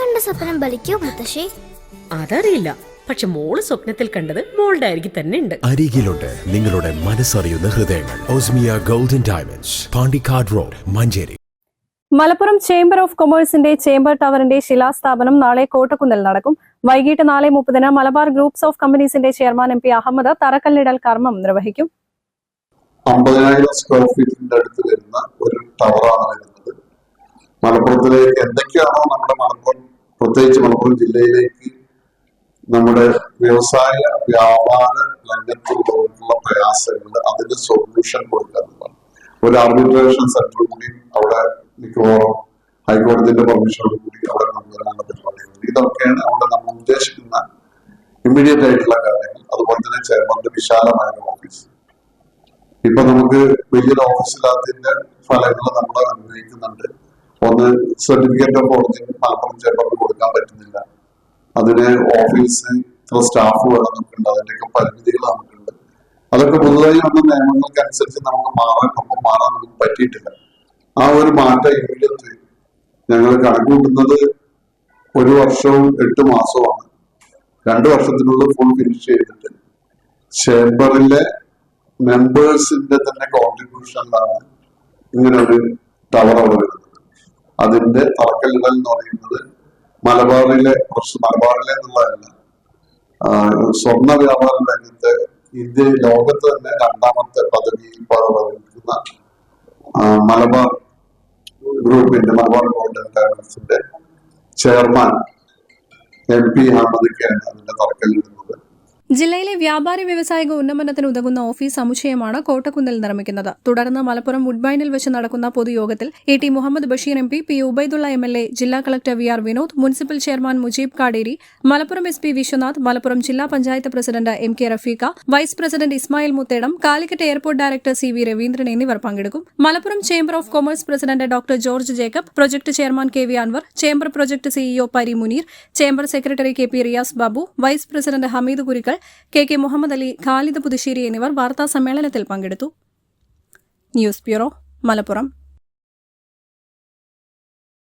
കണ്ട സ്വപ്നം ബലിക്കോ മുത്തശ്ശി? അതറിയില്ല. പക്ഷെ മോൾ സ്വപ്നത്തിൽ കണ്ടത് മോളുടെ അരികിൽ തന്നെ ഉണ്ട്. അരികിലുണ്ട് നിങ്ങളുടെ മനസ്സറിയുന്ന ഹൃദയങ്ങൾ. Osmia golden diamonds Pandikkad road Manjeri. Malappuram chamber of കൊമേഴ്സിന്റെ chamber ടവറിന്റെ ശിലാസ്ഥാപനം നാളെ കോട്ടക്കുന്നിൽ നടക്കും. വൈകിട്ട് നാല് മുപ്പതിന് മലബാർ ഗ്രൂപ്പ്സ് ഓഫ് കമ്പനീസിന്റെ ചെയർമാൻ എം പി അഹമ്മദ് തറക്കല്ലിടൽ കർമ്മം നിർവഹിക്കും. അമ്പതിനായിരം സ്ക്വയർ ഫീറ്റിന്റെ അടുത്ത് വരുന്ന ഒരു ടവറാണ് വരുന്നത്. മലപ്പുറത്തിലേക്ക് എന്തൊക്കെയാണോ നമ്മുടെ മലപ്പുറം പ്രത്യേകിച്ച് മലപ്പുറം ജില്ലയിലേക്ക് നമ്മുടെ വ്യവസായ വ്യാപാര രംഗത്തുള്ളവർക്കുള്ള പ്രയാസങ്ങൾ അതിന്റെ സൊല്യൂഷൻ കൊടുക്കാന്നുള്ളതാണ് ഒരു ആർബിട്രേഷൻ സെന്റർ കൂടി അവിടെ മിക്കവാറും ഹൈക്കോടതിന്റെ പെർമിഷനോട് കൂടി അവിടെ കൊണ്ടുവരാനുള്ള പരിപാടികളുണ്ട്. ഇതൊക്കെയാണ് അവിടെ നമ്മൾ ഉദ്ദേശിക്കുന്ന ഇമ്മീഡിയറ്റ് ആയിട്ടുള്ള കാര്യങ്ങൾ. അതുപോലെ തന്നെ ചെയർമാന്റെ വിശാലമായ ഓഫീസ് ഇപ്പൊ നമുക്ക് വലിയൊരു ഓഫീസിലാത്തിന്റെ ഫലങ്ങൾ നമ്മൾ അനുഭവിക്കുന്നുണ്ട്. ഒന്ന് സർട്ടിഫിക്കറ്റ് ഓഫ് ഓറിജിൻ മലപ്പുറം ചേർന്ന് കൊടുക്കാൻ പറ്റുന്നില്ല. അതിന് ഓഫീസ് ഇത്ര സ്റ്റാഫ് വേണം നമുക്കുണ്ട് അതിന്റെയൊക്കെ പരിമിതികൾ നമുക്കുണ്ട് അതൊക്കെ പുതുതായി വന്ന നിയമങ്ങൾക്ക് അനുസരിച്ച് നമുക്ക് മാറാൻ ഒപ്പം മാറാൻ നമുക്ക് പറ്റിയിട്ടില്ല. ആ ഒരു മാറ്റം ഇമ്മീഡിയറ്റ് ഞങ്ങൾ കണക്കുകൂട്ടുന്നത് ഒരു വർഷവും എട്ട് മാസവുമാണ്. രണ്ട് വർഷത്തിനുള്ളിൽ ഫുൾ ഫിനിഷ് ചെയ്തിട്ട് ചേംബറിലെ മെമ്പേഴ്സിന്റെ തന്നെ കോൺട്രിബ്യൂഷനിലാണ് ഇങ്ങനെ ഒരു ടവർ അവിടെ വരുന്നത് അതിന്റെ തറക്കല്ലിടൽ എന്ന് പറയുന്നത് മലബാറിലെ പ്രശ്നം മലബാറിലെ എന്നുള്ളതല്ല. സ്വർണ വ്യാപാര രംഗത്ത് ഇന്ത്യ ലോകത്ത് തന്നെ രണ്ടാമത്തെ പദവിയിൽ പറയുന്ന മലബാർ ഗ്രൂപ്പിന്റെ മലബാർ ഗോൾഡൻ ഡയമണ്ട്സിന്റെ chairman M P Ahmed K. അതിന്റെ തറക്കല്ലിടുന്നത് ജില്ലയിലെ വ്യാപാരി വ്യവസായിക ഉന്നമനത്തിന് ഉതകുന്ന ഓഫീസ് സമുച്ചയമാണ് കോട്ടക്കുന്നിൽ നിർമ്മിക്കുന്നത്. തുടർന്ന് മലപ്പുറം വുഡ്ബൈനിൽ വെച്ച് നടക്കുന്ന പൊതുയോഗത്തിൽ A T Muhammad Basheer M P P Ubaidulla M L A ജില്ലാ collector V R Vinod municipal chairman Mujeeb Kaderi Malappuram S P Vishwanath Malappuram ജില്ലാ panchayat president M K Rafeeqa vice president Ismail Muthedam Calicut airport director C V Raveendran എന്നിവർ പങ്കെടുക്കും. Malappuram chamber of commerce president doctor George Jacob project chairman K V Anwar chamber project CEO Pari Muneer chamber secretary K P Riyas Babu vice president Hameed Kurikkal K K Muhammad Ali Khalid Puthussery എന്നിവർ വാർത്താ സമ്മേളനത്തിൽ പങ്കെടുത്തു. News bureau Malappuram.